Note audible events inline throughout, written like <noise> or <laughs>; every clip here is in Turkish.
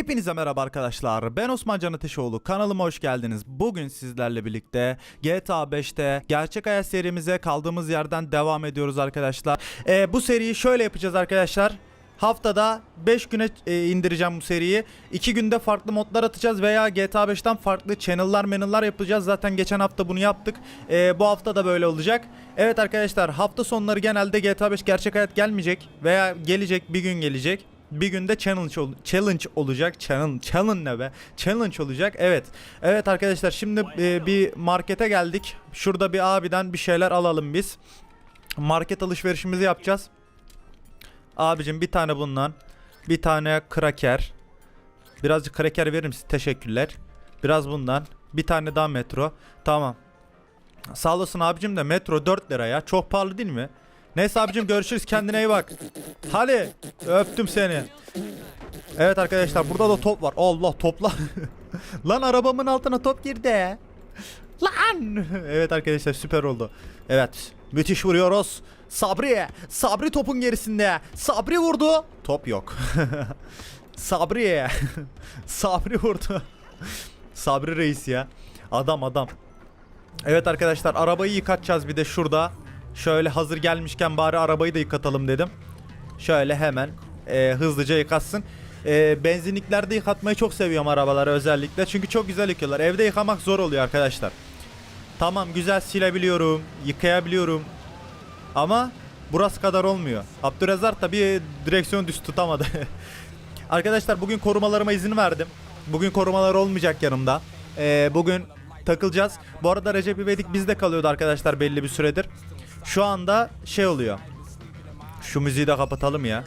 Hepinize merhaba arkadaşlar. Ben Osman Can Ateşoğlu. Kanalıma hoş geldiniz. Bugün sizlerle birlikte GTA 5'te gerçek hayat serimize kaldığımız yerden devam ediyoruz arkadaşlar. Ee, bu seriyi şöyle yapacağız arkadaşlar. Haftada 5 güne e, indireceğim bu seriyi. 2 günde farklı modlar atacağız veya GTA 5'ten farklı channel'lar menüler yapacağız. Zaten geçen hafta bunu yaptık. Ee, bu hafta da böyle olacak. Evet arkadaşlar hafta sonları genelde GTA 5 gerçek hayat gelmeyecek veya gelecek bir gün gelecek. Bir günde challenge ol- challenge olacak. Challenge challenge ne be? Challenge olacak. Evet. Evet arkadaşlar şimdi e, bir markete geldik. Şurada bir abiden bir şeyler alalım biz. Market alışverişimizi yapacağız. Abicim bir tane bundan. Bir tane kraker. Birazcık kraker verir misin? Teşekkürler. Biraz bundan. Bir tane daha metro. Tamam. Sağ olasın abicim de metro 4 lira ya. Çok pahalı değil mi? Neyse abicim görüşürüz kendine iyi bak. Hadi öptüm seni. Evet arkadaşlar burada da top var. Allah topla. <laughs> Lan arabamın altına top girdi. Lan. Evet arkadaşlar süper oldu. Evet müthiş vuruyoruz. Sabri. Sabri topun gerisinde. Sabri vurdu. Top yok. <laughs> Sabri. <laughs> Sabri vurdu. Sabri reis ya. Adam adam. Evet arkadaşlar arabayı yıkatacağız bir de şurada. Şöyle hazır gelmişken bari arabayı da yıkatalım dedim. Şöyle hemen e, hızlıca yıkatsın. E, benzinliklerde yıkatmayı çok seviyorum arabaları özellikle. Çünkü çok güzel yıkıyorlar. Evde yıkamak zor oluyor arkadaşlar. Tamam güzel silebiliyorum, yıkayabiliyorum. Ama burası kadar olmuyor. Abdurrezzak tabii direksiyon düz tutamadı. <laughs> Arkadaşlar bugün korumalarıma izin verdim. Bugün korumalar olmayacak yanımda. Ee, bugün takılacağız. Bu arada Recep İvedik bizde kalıyordu arkadaşlar belli bir süredir. Şu anda şey oluyor. Şu müziği de kapatalım ya.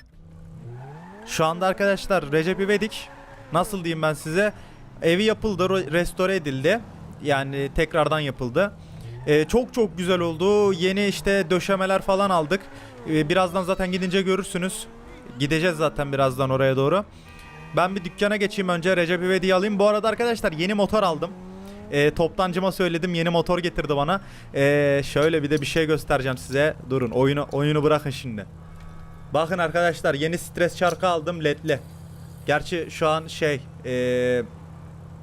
Şu anda arkadaşlar Recep İvedik nasıl diyeyim ben size evi yapıldı, restore edildi. Yani tekrardan yapıldı. Ee, çok çok güzel oldu. Yeni işte döşemeler falan aldık. Ee, birazdan zaten gidince görürsünüz. Gideceğiz zaten birazdan oraya doğru. Ben bir dükkana geçeyim önce Recep İvedik'i alayım. Bu arada arkadaşlar yeni motor aldım. Ee, toptancıma söyledim yeni motor getirdi bana. Ee, şöyle bir de bir şey göstereceğim size. Durun oyunu oyunu bırakın şimdi. Bakın arkadaşlar yeni stres çarkı aldım ledli. Gerçi şu an şey ee,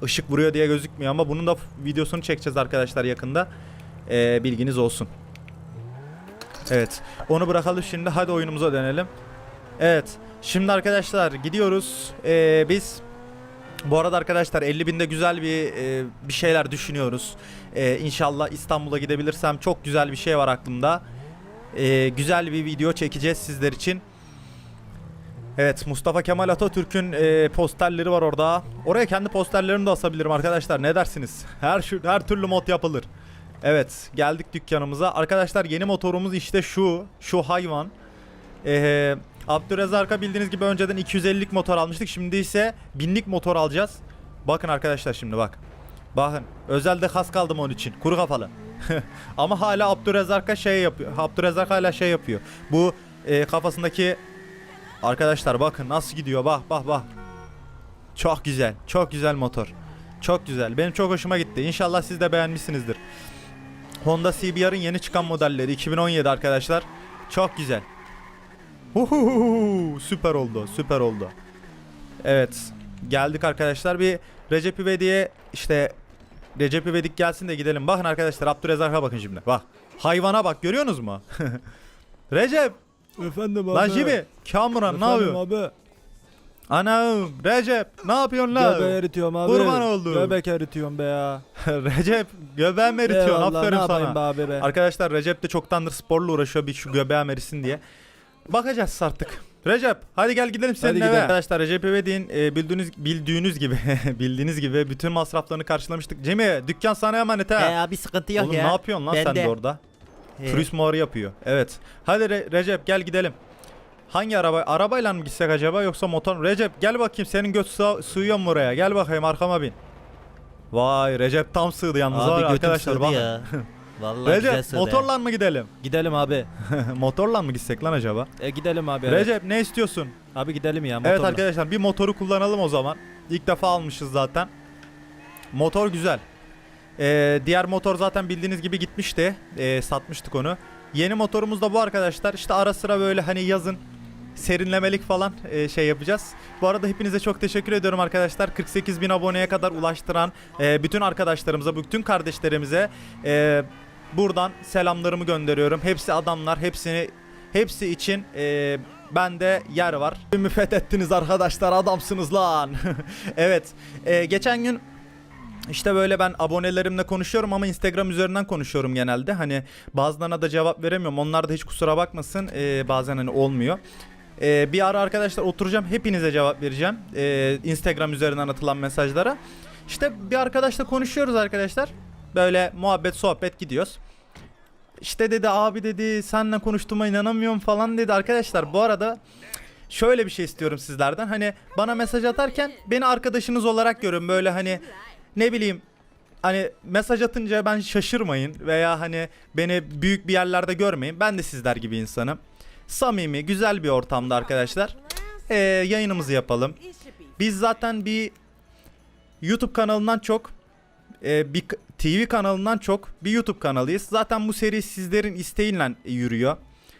ışık vuruyor diye gözükmüyor ama bunun da videosunu çekeceğiz arkadaşlar yakında. Ee, bilginiz olsun. Evet onu bırakalım şimdi hadi oyunumuza dönelim. Evet şimdi arkadaşlar gidiyoruz. Ee, biz bu arada arkadaşlar 50 binde güzel bir e, bir şeyler düşünüyoruz. Ee, inşallah İstanbul'a gidebilirsem çok güzel bir şey var aklımda. Ee, güzel bir video çekeceğiz sizler için. Evet Mustafa Kemal Atatürk'ün e, posterleri var orada. Oraya kendi posterlerimi de asabilirim arkadaşlar. Ne dersiniz? Her şu her türlü mod yapılır. Evet geldik dükkanımıza. Arkadaşlar yeni motorumuz işte şu. Şu hayvan. Ee, Abdurrezzak'a bildiğiniz gibi önceden 250'lik motor almıştık. Şimdi ise 1000'lik motor alacağız. Bakın arkadaşlar şimdi bak. Bakın özelde kas kaldım onun için. Kuru kafalı. <laughs> Ama hala Abdurrezzak'a şey yapıyor. Abdurrezzak hala şey yapıyor. Bu e, kafasındaki Arkadaşlar bakın nasıl gidiyor bak bak bak. Çok güzel. Çok güzel motor. Çok güzel. Benim çok hoşuma gitti. İnşallah siz de beğenmişsinizdir. Honda CBR'ın yeni çıkan modelleri 2017 arkadaşlar. Çok güzel. Huhuhu, süper oldu. Süper oldu. Evet. Geldik arkadaşlar. Bir Recep İvedik'e işte Recep İvedik gelsin de gidelim. Bakın arkadaşlar Abdurrezzak'a bakın şimdi. Bak. Hayvana bak görüyorsunuz mu? <laughs> Recep. Efendim abi. Lan Jibi. Kamuran ne yapıyorsun? abi. Anam Recep ne yapıyorsun lan? Göbeği eritiyorum abi. Kurban oldum. Göbek eritiyorum be ya. <laughs> Recep göbeğim eritiyorsun Eyvallah, aferin ne yapayım sana. be abi be. Arkadaşlar Recep de çoktandır sporla uğraşıyor bir şu göbeğim erisin diye. Bakacağız artık. Recep hadi gel gidelim senin Hadi eve. gidelim. Arkadaşlar Recep İvedik'in e, bildiğiniz, bildiğiniz gibi <laughs> bildiğiniz gibi bütün masraflarını karşılamıştık. Cemil dükkan sana emanet ha. Ee, abi sıkıntı yok Oğlum ya. ne yapıyorsun lan Ben sen de de. orada? Ee, Turist muharı yapıyor. Evet. Hadi Re- Recep gel gidelim. Hangi araba? Arabayla mı gitsek acaba yoksa motor? Recep gel bakayım senin göt sığ- sığıyor mu buraya? Gel bakayım arkama bin. Vay Recep tam sığdı yalnız var Abi götüm arkadaşlar ya. <laughs> Vallahi güzel Recep sığdı. motorla mı gidelim? Gidelim abi. <laughs> motorla mı gitsek lan acaba? E gidelim abi. evet. Recep ne istiyorsun? Abi gidelim ya motorla. Evet arkadaşlar bir motoru kullanalım o zaman. İlk defa almışız zaten. Motor güzel. Ee, diğer motor zaten bildiğiniz gibi gitmişti. Ee, satmıştık onu. Yeni motorumuz da bu arkadaşlar. İşte ara sıra böyle hani yazın serinlemelik falan e, şey yapacağız. Bu arada hepinize çok teşekkür ediyorum arkadaşlar. 48 bin aboneye kadar ulaştıran e, bütün arkadaşlarımıza, bütün kardeşlerimize e, buradan selamlarımı gönderiyorum. Hepsi adamlar, hepsini hepsi için e, bende yer var. Tümü arkadaşlar, adamsınız lan. <laughs> evet, e, geçen gün işte böyle ben abonelerimle konuşuyorum ama Instagram üzerinden konuşuyorum genelde. Hani bazılarına da cevap veremiyorum. Onlar da hiç kusura bakmasın. Ee, bazen hani olmuyor. Ee, bir ara arkadaşlar oturacağım. Hepinize cevap vereceğim. Ee, Instagram üzerinden atılan mesajlara. İşte bir arkadaşla konuşuyoruz arkadaşlar. Böyle muhabbet sohbet gidiyoruz. İşte dedi abi dedi senle konuştuğuma inanamıyorum falan dedi arkadaşlar. Bu arada şöyle bir şey istiyorum sizlerden. Hani bana mesaj atarken beni arkadaşınız olarak görün. Böyle hani ne bileyim hani mesaj atınca ben şaşırmayın veya hani beni büyük bir yerlerde görmeyin. Ben de sizler gibi insanım. Samimi, güzel bir ortamda arkadaşlar. Ee, yayınımızı yapalım. Biz zaten bir YouTube kanalından çok e, bir TV kanalından çok bir YouTube kanalıyız. Zaten bu seri sizlerin isteğiyle yürüyor.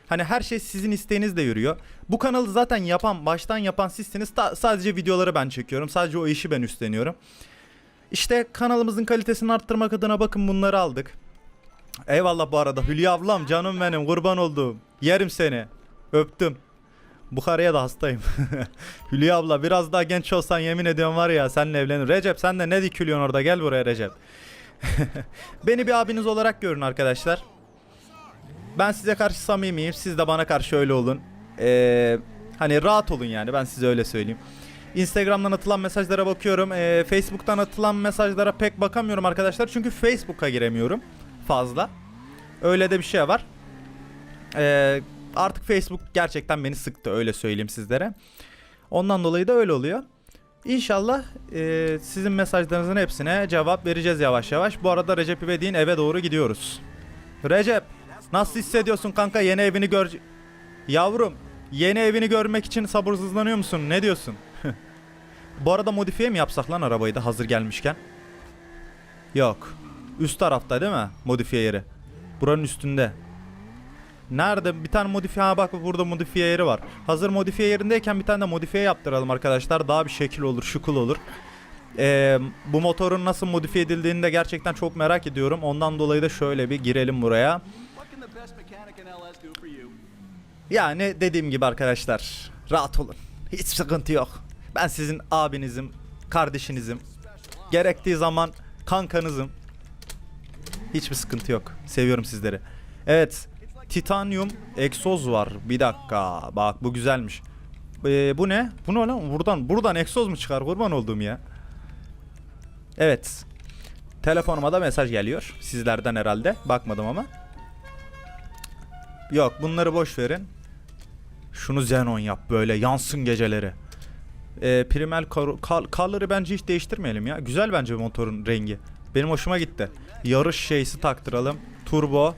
Hani her şey sizin isteğinizle yürüyor. Bu kanalı zaten yapan, baştan yapan sizsiniz. Ta- sadece videoları ben çekiyorum. Sadece o işi ben üstleniyorum. İşte kanalımızın kalitesini arttırmak adına bakın bunları aldık. Eyvallah bu arada. Hülya ablam canım benim kurban olduğum. Yerim seni. Öptüm. Bukhari'ye de hastayım. <laughs> Hülya abla biraz daha genç olsan yemin ediyorum var ya seninle evlenir. Recep sen de ne dikiliyorsun orada gel buraya Recep. <laughs> Beni bir abiniz olarak görün arkadaşlar. Ben size karşı samimiyim. Siz de bana karşı öyle olun. Ee, hani rahat olun yani ben size öyle söyleyeyim. Instagram'dan atılan mesajlara bakıyorum. Ee, Facebook'tan atılan mesajlara pek bakamıyorum arkadaşlar. Çünkü Facebook'a giremiyorum fazla. Öyle de bir şey var. Ee, artık Facebook gerçekten beni sıktı öyle söyleyeyim sizlere. Ondan dolayı da öyle oluyor. İnşallah e, sizin mesajlarınızın hepsine cevap vereceğiz yavaş yavaş. Bu arada Recep İvedik'in eve doğru gidiyoruz. Recep nasıl hissediyorsun kanka yeni evini gör... Yavrum yeni evini görmek için sabırsızlanıyor musun? Ne diyorsun? <laughs> Bu arada modifiye mi yapsak lan arabayı da hazır gelmişken? Yok. Üst tarafta değil mi? Modifiye yeri. Buranın üstünde. Nerede? Bir tane modifiye ha bak burada modifiye yeri var. Hazır modifiye yerindeyken bir tane de modifiye yaptıralım arkadaşlar. Daha bir şekil olur, şukul olur. Ee, bu motorun nasıl modifiye edildiğini de gerçekten çok merak ediyorum. Ondan dolayı da şöyle bir girelim buraya. Yani dediğim gibi arkadaşlar rahat olun. Hiç sıkıntı yok. Ben sizin abinizim, kardeşinizim. Gerektiği zaman kankanızım. Hiçbir sıkıntı yok. Seviyorum sizleri. Evet. Titanium egzoz var. Bir dakika. Bak bu güzelmiş. Ee, bu ne? Bu ne lan? Buradan buradan egzoz mu çıkar? Kurban olduğum ya. Evet. Telefonuma da mesaj geliyor. Sizlerden herhalde. Bakmadım ama. Yok bunları boş verin. Şunu Xenon yap böyle yansın geceleri. Ee, primal color'ı bence hiç değiştirmeyelim ya. Güzel bence motorun rengi. Benim hoşuma gitti. Yarış şeysi taktıralım. Turbo.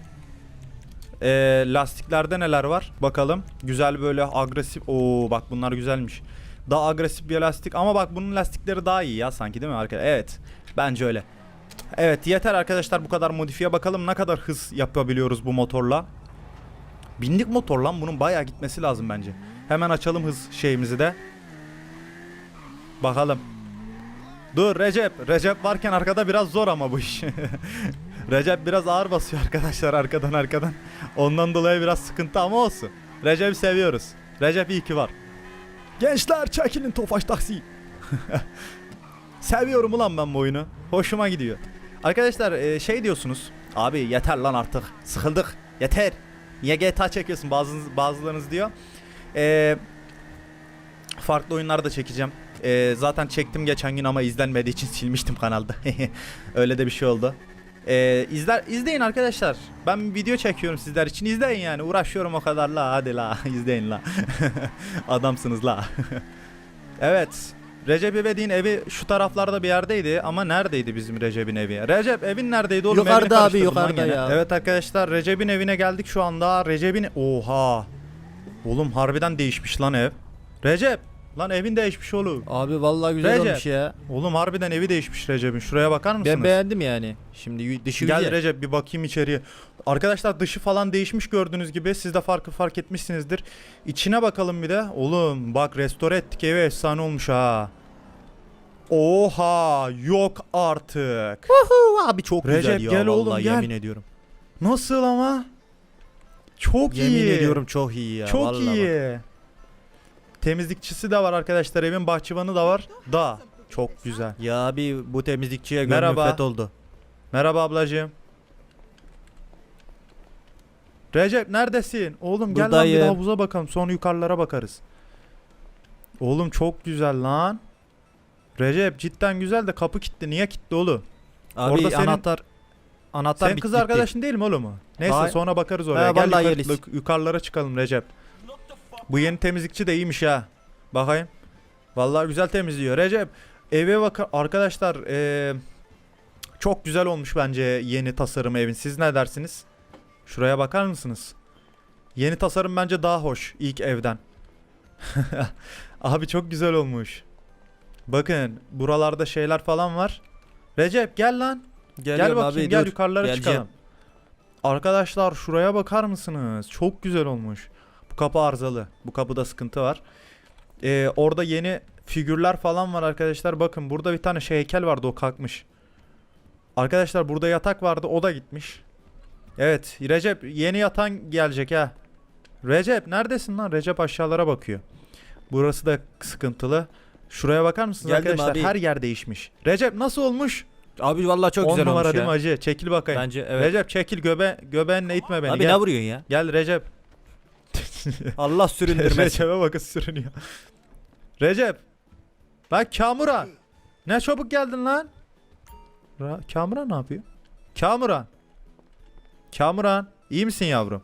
Ee, lastiklerde neler var? Bakalım. Güzel böyle agresif. Oo bak bunlar güzelmiş. Daha agresif bir lastik ama bak bunun lastikleri daha iyi ya sanki değil mi arkadaşlar? Evet. Bence öyle. Evet yeter arkadaşlar bu kadar modifiye bakalım ne kadar hız yapabiliyoruz bu motorla. Bindik motor lan bunun bayağı gitmesi lazım bence. Hemen açalım hız şeyimizi de. Bakalım. Dur Recep. Recep varken arkada biraz zor ama bu iş. <laughs> Recep biraz ağır basıyor arkadaşlar arkadan arkadan. Ondan dolayı biraz sıkıntı ama olsun. Recep'i seviyoruz. Recep iyi ki var. Gençler çekilin Tofaş taksi. <laughs> Seviyorum ulan ben bu oyunu. Hoşuma gidiyor. Arkadaşlar e, şey diyorsunuz. Abi yeter lan artık. Sıkıldık. Yeter. Niye GTA çekiyorsun bazınız, bazılarınız diyor. E, farklı oyunlar da çekeceğim. E, zaten çektim geçen gün ama izlenmediği için silmiştim kanalda. <laughs> Öyle de bir şey oldu. E, izler izleyin arkadaşlar. Ben bir video çekiyorum sizler için. izleyin yani. Uğraşıyorum o kadar la. Hadi la. <laughs> izleyin la. <laughs> Adamsınız la. <laughs> evet. Recep İvedik'in evi şu taraflarda bir yerdeydi ama neredeydi bizim Recep'in evi? Recep evin neredeydi oğlum? Yukarıda abi, yukarıda ya. Evet arkadaşlar Recep'in evine geldik şu anda. Recep'in oha. Oğlum harbiden değişmiş lan ev. Recep Lan evin değişmiş oğlum. Abi vallahi güzel Recep. olmuş ya. Oğlum harbiden evi değişmiş Recep'in. Şuraya bakar mısınız? Ben beğendim yani. Şimdi dışı Gel güzel. Recep bir bakayım içeriye. Arkadaşlar dışı falan değişmiş gördüğünüz gibi. Siz de farkı fark etmişsinizdir. İçine bakalım bir de. Oğlum bak restore ettik evi efsane olmuş ha. Oha yok artık. Uhu, abi çok güzel Recep, ya gel oğlum, vallahi gel. yemin ediyorum. Nasıl ama? Çok Yemin iyi. ediyorum çok iyi ya. Çok vallahi bak. Temizlikçisi de var arkadaşlar. Evin bahçıvanı da var. Da. Çok güzel. Ya abi bu temizlikçiye gönlüm Merhaba. fet oldu. Merhaba ablacığım. Recep neredesin? Oğlum gel lan bir Buradayım. de havuza bakalım. Sonra yukarılara bakarız. Oğlum çok güzel lan. Recep cidden güzel de kapı kilitli. Niye kilitli oğlum? Abi Orada senin- anahtar anahtar Sen bit- kız gitti. arkadaşın değil mi oğlum? o? Neyse Hayır. sonra bakarız oraya. Ha, Gel vallahi yukarı- yeriz. yukarılara çıkalım Recep. Bu yeni temizlikçi de iyiymiş ha. Bakayım. Vallahi güzel temizliyor. Recep eve bak arkadaşlar eee, çok güzel olmuş bence yeni tasarım evin. Siz ne dersiniz? Şuraya bakar mısınız? Yeni tasarım bence daha hoş ilk evden. <laughs> Abi çok güzel olmuş. Bakın buralarda şeyler falan var. Recep gel lan. Gel Geliyorum bakayım abi, gel dur. yukarılara Geleceğim. çıkalım. Arkadaşlar şuraya bakar mısınız? Çok güzel olmuş. Bu kapı arızalı. Bu kapıda sıkıntı var. Ee, orada yeni figürler falan var arkadaşlar. Bakın burada bir tane şey heykel vardı o kalkmış. Arkadaşlar burada yatak vardı o da gitmiş. Evet Recep yeni yatan gelecek ha. Recep neredesin lan? Recep aşağılara bakıyor. Burası da sıkıntılı. Şuraya bakar mısınız Geldim arkadaşlar? abi. Her yer değişmiş. Recep nasıl olmuş? Abi vallahi çok 10 güzel numara olmuş değil mi ya. acı? Çekil bakayım. Bence evet. Recep çekil göbe göbeğinle itme beni. abi gel. ne vuruyorsun ya? Gel Recep. <laughs> Allah süründürmesin. Recep'e bakın sürünüyor. Recep. Lan Kamuran. Ne çabuk geldin lan? Ra- Kamuran ne yapıyor? Kamuran. Kamuran. iyi misin yavrum?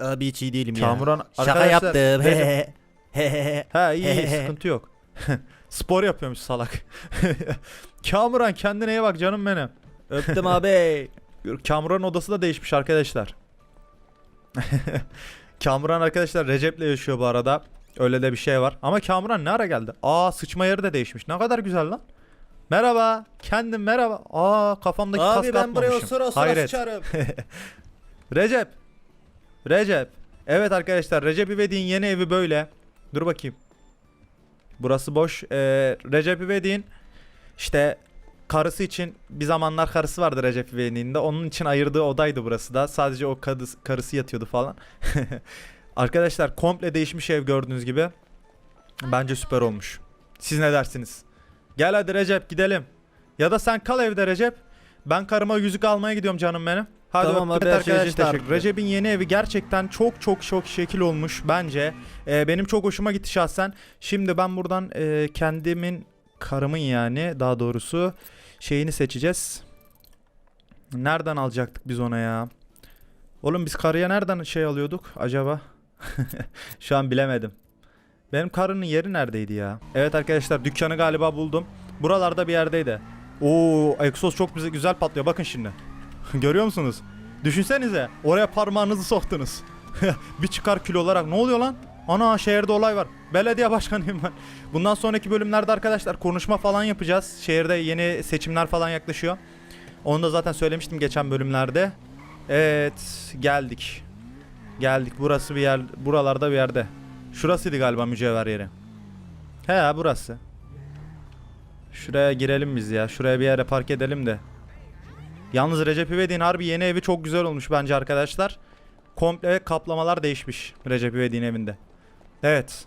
abi hiç iyi değilim ya. Kamuran Şaka arkadaşlar, yaptım. Recep-. <laughs> Ha iyi iyi <laughs> sıkıntı yok. Spor yapıyormuş salak. Kamuran kendine iyi bak canım benim. Öptüm abi. Kamuran'ın odası da değişmiş arkadaşlar. <laughs> Kamuran arkadaşlar Recep'le yaşıyor bu arada. Öyle de bir şey var. Ama Kamuran ne ara geldi? Aa sıçma yeri de değişmiş. Ne kadar güzel lan. Merhaba. Kendim merhaba. Aa kafamdaki abi kaskı ben buraya atmamışım. osura osura Hayret. sıçarım. <laughs> Recep. Recep. Evet arkadaşlar Recep İvedik'in yeni evi böyle. Dur bakayım. Burası boş. Ee, Recep İvedik'in işte karısı için bir zamanlar karısı vardı Recep İvedik'in de. Onun için ayırdığı odaydı burası da. Sadece o kadı, karısı yatıyordu falan. <laughs> arkadaşlar komple değişmiş ev gördüğünüz gibi. Bence süper olmuş. Siz ne dersiniz? Gel hadi Recep gidelim. Ya da sen kal evde Recep. Ben karıma yüzük almaya gidiyorum canım benim. Hadi Tamam öptük şey arkadaşlar. teşekkürler. Recep'in yeni evi gerçekten çok çok çok şekil olmuş bence. Ee, benim çok hoşuma gitti şahsen. Şimdi ben buradan e, kendimin karımın yani daha doğrusu şeyini seçeceğiz. Nereden alacaktık biz ona ya? Oğlum biz karıya nereden şey alıyorduk acaba? <laughs> Şu an bilemedim. Benim karının yeri neredeydi ya? Evet arkadaşlar dükkanı galiba buldum. Buralarda bir yerdeydi. Oo egzoz çok güzel, güzel patlıyor. Bakın şimdi. <laughs> Görüyor musunuz? Düşünsenize. Oraya parmağınızı soktunuz. <laughs> bir çıkar kilo olarak. Ne oluyor lan? Ana şehirde olay var. Belediye başkanıyım ben. Bundan sonraki bölümlerde arkadaşlar konuşma falan yapacağız. Şehirde yeni seçimler falan yaklaşıyor. Onu da zaten söylemiştim geçen bölümlerde. Evet geldik. Geldik. Burası bir yer. Buralarda bir yerde. Şurasıydı galiba mücevher yeri. He burası. Şuraya girelim biz ya. Şuraya bir yere park edelim de. Yalnız Recep İvedik'in harbi yeni evi çok güzel olmuş bence arkadaşlar. Komple kaplamalar değişmiş Recep İvedik'in evinde. Evet.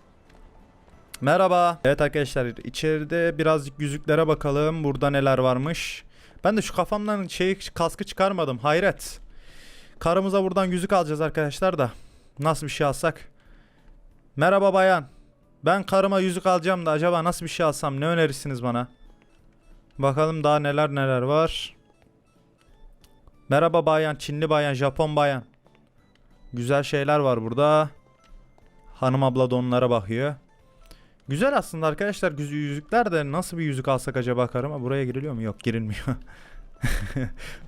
Merhaba. Evet arkadaşlar içeride birazcık yüzüklere bakalım. Burada neler varmış. Ben de şu kafamdan şey kaskı çıkarmadım. Hayret. Karımıza buradan yüzük alacağız arkadaşlar da. Nasıl bir şey alsak? Merhaba bayan. Ben karıma yüzük alacağım da acaba nasıl bir şey alsam ne önerirsiniz bana? Bakalım daha neler neler var. Merhaba bayan, Çinli bayan, Japon bayan. Güzel şeyler var burada. Hanım abla da onlara bakıyor. Güzel aslında arkadaşlar yüzükler de nasıl bir yüzük alsak acaba karıma? Buraya giriliyor mu? Yok girilmiyor. <laughs>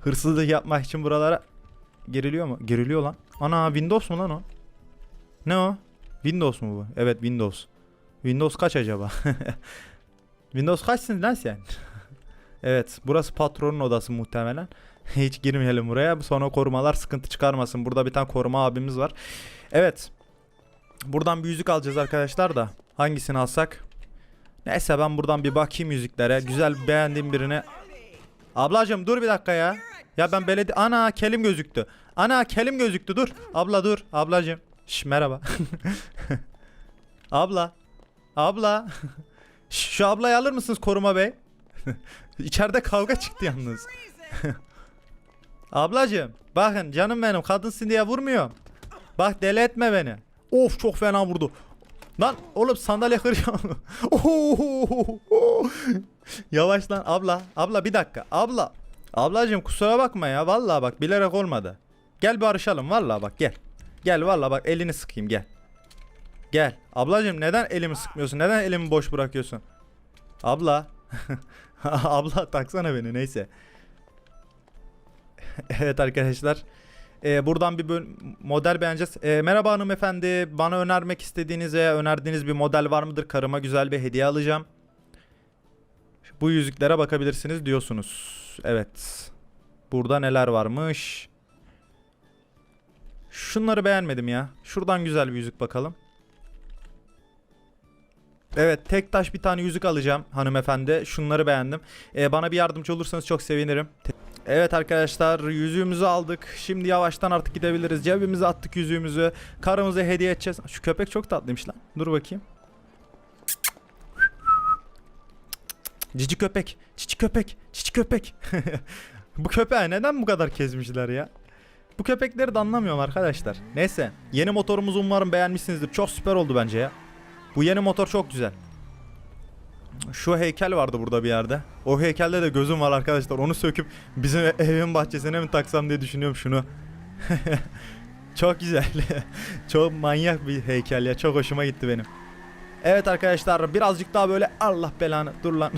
Hırsızlık yapmak için buralara giriliyor mu? Giriliyor lan. Ana Windows mu lan o? Ne o? Windows mu bu? Evet Windows. Windows kaç acaba? <laughs> Windows kaçsın lan sen? <laughs> evet burası patronun odası muhtemelen. Hiç girmeyelim buraya. Sonra korumalar sıkıntı çıkarmasın. Burada bir tane koruma abimiz var. Evet. Buradan bir yüzük alacağız arkadaşlar da. Hangisini alsak? Neyse ben buradan bir bakayım yüzüklere. Güzel beğendiğim birini. Ablacım dur bir dakika ya. Ya ben belediye... Ana kelim gözüktü. Ana kelim gözüktü dur. Abla dur. Ablacım. Şş merhaba. <laughs> Abla. Abla. Şu ablayı alır mısınız koruma bey? <laughs> İçeride kavga çıktı yalnız. <laughs> Ablacım bakın canım benim kadınsın diye vurmuyorum. Bak deli etme beni. Of çok fena vurdu. Lan oğlum sandalye kırıyor. <laughs> Yavaş lan abla. Abla bir dakika. Abla. Ablacım kusura bakma ya. Vallahi bak bilerek olmadı. Gel barışalım vallahi bak gel. Gel vallahi bak elini sıkayım gel. Gel. Ablacım neden elimi sıkmıyorsun? Neden elimi boş bırakıyorsun? Abla. <laughs> Abla taksana beni neyse. <laughs> evet arkadaşlar. Ee, buradan bir model beğeneceğiz. Ee, merhaba hanımefendi. Bana önermek istediğiniz veya önerdiğiniz bir model var mıdır? Karıma güzel bir hediye alacağım. Bu yüzüklere bakabilirsiniz diyorsunuz. Evet. Burada neler varmış? Şunları beğenmedim ya. Şuradan güzel bir yüzük bakalım. Evet tek taş bir tane yüzük alacağım hanımefendi. Şunları beğendim. Ee, bana bir yardımcı olursanız çok sevinirim. Te- Evet arkadaşlar yüzüğümüzü aldık. Şimdi yavaştan artık gidebiliriz. Cebimize attık yüzüğümüzü. Karımıza hediye edeceğiz. Şu köpek çok tatlıymış lan. Dur bakayım. Cici köpek. Cici köpek. Cici köpek. <laughs> bu köpeği neden bu kadar kezmişler ya? Bu köpekleri de anlamıyorum arkadaşlar. Neyse. Yeni motorumuzu umarım beğenmişsinizdir. Çok süper oldu bence ya. Bu yeni motor çok güzel. Şu heykel vardı burada bir yerde. O heykelde de gözüm var arkadaşlar. Onu söküp bizim evin bahçesine mi taksam diye düşünüyorum şunu. <laughs> çok güzel. <laughs> çok manyak bir heykel ya. Çok hoşuma gitti benim. Evet arkadaşlar birazcık daha böyle Allah belanı dur lan.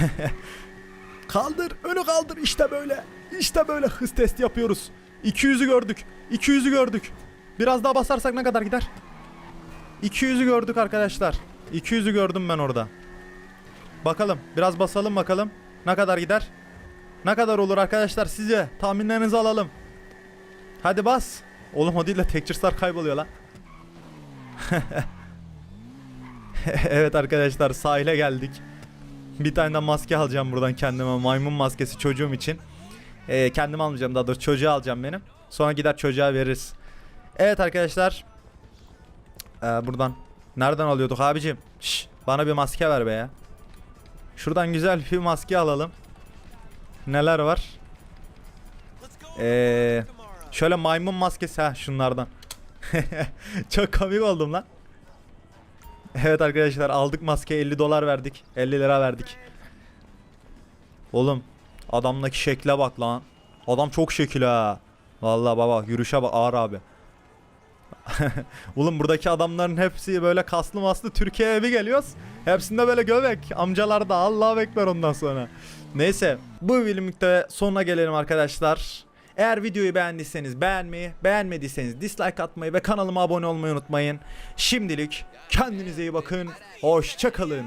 <laughs> kaldır önü kaldır işte böyle. İşte böyle hız testi yapıyoruz. 200'ü gördük. 200'ü gördük. Biraz daha basarsak ne kadar gider? 200'ü gördük arkadaşlar. 200'ü gördüm ben orada. Bakalım biraz basalım bakalım. Ne kadar gider? Ne kadar olur arkadaşlar sizce? Tahminlerinizi alalım. Hadi bas. Oğlum o değil de textures'lar kayboluyor lan. <laughs> evet arkadaşlar sahile geldik. Bir tane de maske alacağım buradan kendime. Maymun maskesi çocuğum için. Ee, kendim almayacağım daha doğrusu çocuğa alacağım benim. Sonra gider çocuğa veririz. Evet arkadaşlar. Ee, buradan. Nereden alıyorduk abicim? Şş, bana bir maske ver be ya. Şuradan güzel bir maske alalım. Neler var? Ee, şöyle maymun maskesi ha şunlardan. <laughs> Çok komik oldum lan. Evet arkadaşlar aldık maske 50 dolar verdik. 50 lira verdik. Oğlum adamdaki şekle bak lan. Adam çok şekil ha. Vallahi baba yürüyüşe bak ağır abi. <laughs> Oğlum buradaki adamların hepsi böyle kaslı maslı Türkiye'ye bir geliyoruz. Hepsinde böyle göbek. Amcalar da Allah bekler ondan sonra. Neyse bu bölümlükte sonuna gelelim arkadaşlar. Eğer videoyu beğendiyseniz beğenmeyi, beğenmediyseniz dislike atmayı ve kanalıma abone olmayı unutmayın. Şimdilik kendinize iyi bakın. Hoşçakalın.